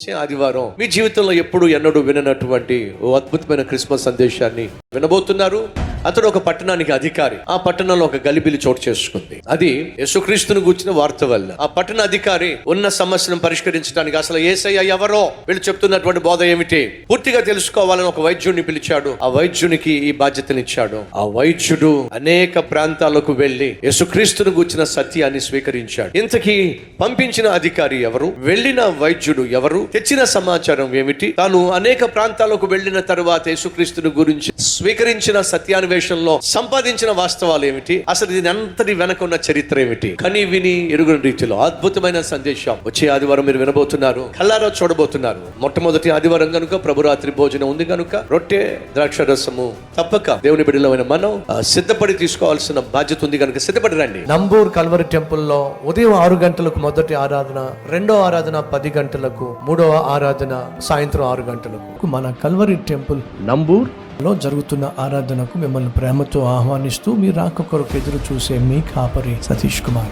ఆదివారం మీ జీవితంలో ఎప్పుడు ఎన్నడూ విననటువంటి ఓ అద్భుతమైన క్రిస్మస్ సందేశాన్ని వినబోతున్నారు. అతడు ఒక పట్టణానికి అధికారి. ఆ పట్టణంలో ఒక గలిబిలి చోటు చేసుకుంది. అది యేసుక్రీస్తును గూర్చిన వార్త వల్ల. ఆ పట్టణ అధికారి ఉన్న సమస్యను పరిష్కరించడానికి అసలు ఏసయ్య ఎవరో? వీళ్ళు చెప్తున్నటువంటి బోధ ఏమిటి? పూర్తిగా తెలుసుకోవాలని ఒక వైద్యుడిని పిలిచాడు. ఆ వైద్యునికి ఈ బాధ్యతనిచ్చాడు. ఆ వైద్యుడు అనేక ప్రాంతాలకు వెళ్ళి యేసుక్రీస్తును గూర్చిన సత్యాన్ని స్వీకరించాడు. ఇంతకీ పంపించిన అధికారి ఎవరు? వెళ్ళిన వైద్యుడు ఎవరు? తెచ్చిన సమాచారం ఏమిటి? తాను అనేక ప్రాంతాలకు వెళ్ళిన తర్వాత యేసుక్రీస్తుని గురించి స్వీకరించిన సత్యాన్ని సత్యాన్వేషణలో సంపాదించిన వాస్తవాలు ఏమిటి? అసలు దీని అంతటి వెనక ఉన్న చరిత్ర ఏమిటి? కని విని ఎరుగుని రీతిలో అద్భుతమైన సందేశం. వచ్చే ఆదివారం మీరు వినబోతున్నారు కల్లారా చూడబోతున్నారు. మొట్టమొదటి ఆదివారం కనుక ప్రభురాత్రి భోజనం ఉంది కనుక రొట్టె ద్రాక్ష రసము తప్పక దేవుని బిడ్డలమైన మనం సిద్ధపడి తీసుకోవాల్సిన బాధ్యత ఉంది కనుక సిద్ధపడి రండి. నంబూర్ కల్వరి టెంపుల్లో ఉదయం ఆరు గంటలకు మొదటి ఆరాధన రెండో ఆరాధన పది గంటలకు మూడవ ఆరాధన సాయంత్రం ఆరు గంటలకు. మన కల్వరి టెంపుల్. నంబూర్ లో జరుగుతున్న ఆరాధనకు మిమ్మల్ని ప్రేమతో ఆహ్వానిస్తూ మీ రాక కొరకు ఎదురు చూసే మీ కాపరి సతీష్ కుమార్.